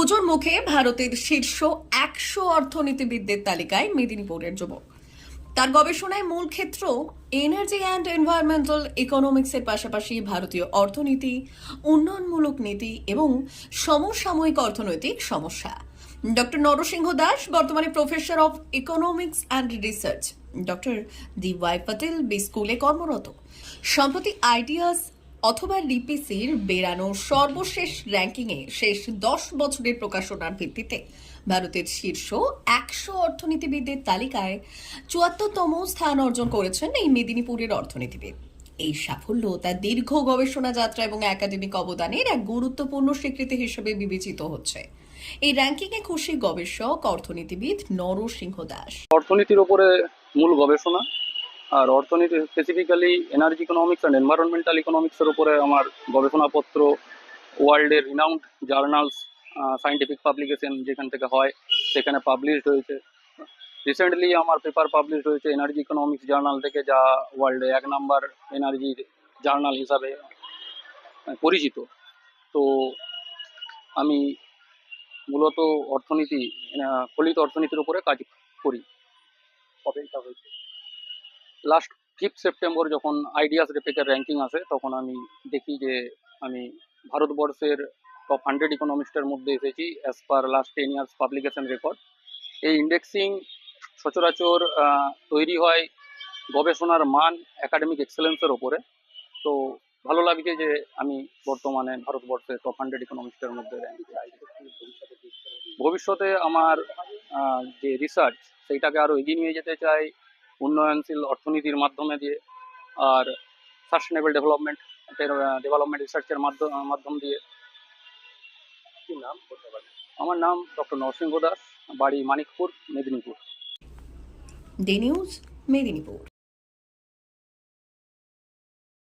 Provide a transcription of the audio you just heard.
পুজোর মুখে ভারতের শীর্ষ একশো অর্থনীতিবিদদের তালিকায় মেদিনীপুরের যুবক। তার গবেষণায় মূল ক্ষেত্র এনার্জি অ্যান্ড এনভায়রনমেন্টাল ইকোনমিক্সের পাশাপাশি ভারতীয় অর্থনীতি, উন্নয়নমূলক নীতি এবং সমসাময়িক অর্থনৈতিক সমস্যা। ডক্টর নরসিংহ দাস, বর্তমানে professor of economics and research doctor D Y Patel, B স্কুলে কর্মরত। সম্প্রতি আইডিয়াস অথবা লিপিসির বেরানো সর্বশেষ র্যাঙ্কিংয়ে শেষ দশ বছরের প্রকাশনার ভিত্তিতে ভারতের শীর্ষ একশো অর্থনীতিবিদদের তালিকায় চুয়াত্তরতম স্থান অর্জন করেছেন এই মেদিনীপুরের অর্থনীতিবিদ। এই সাফল্য তার দীর্ঘ গবেষণা যাত্রা এবং একাডেমিক অবদানের এক গুরুত্বপূর্ণ স্বীকৃতি হিসেবে বিবেচিত হচ্ছে। এই র্যাঙ্কিংয়ে খুশি গবেষক, অর্থনীতিবিদ নরসিংহ দাস। অর্থনীতির ওপরে মূল গবেষণা আর অর্থনীতি specifically energy economics and environmental ইকোনমিক্সের উপরে আমার গবেষণাপত্র ওয়ার্ল্ডের রিনাউন্ড জার্নালস সায়েন্টিফিক পাবলিকেশন যেখান থেকে হয়, সেখানে পাবলিশড হয়েছে। রিসেন্টলি আমার পেপার পাবলিশড হয়েছে এনার্জি ইকোনমিক্স জার্নাল থেকে, যা ওয়ার্ল্ডে এক নাম্বার এনার্জির জার্নাল হিসাবে পরিচিত। তো আমি মূলত অর্থনীতি ফলিত অর্থনীতির উপরে কাজ করি। কবে হয়েছে। লাস্ট ফিফথ সেপ্টেম্বর যখন আইডিয়াস রেপেকের র্যাঙ্কিং আসে, তখন আমি দেখি যে আমি ভারতবর্ষের টপ হান্ড্রেড ইকোনমিস্টের মধ্যে এসেছি as per last ten years publication record এই ইন্ডেক্সিং সচরাচর তৈরি হয় গবেষণার মান একাডেমিক এক্সেলেন্সের ওপরে। তো ভালো লাগছে যে আমি বর্তমানে ভারতবর্ষের টপ হান্ড্রেড ইকোনমিস্টের মধ্যে। ভবিষ্যতে আমার যে রিসার্চ সেইটাকে আরও এগিয়ে নিয়ে যেতে চাই। উন্নয়নশীল অর্থনীতির মাধ্যমে দিয়ে আর সাস্টেনেবল ডেভেলপমেন্ট ডেভেলপমেন্ট রিসার্চের মাধ্যম মাধ্যম দিয়ে। নাম? আমার নাম ডক্টর নরসিংহ দাস, বাড়ি Manikpur, Medinipur. Day News, Medinipur.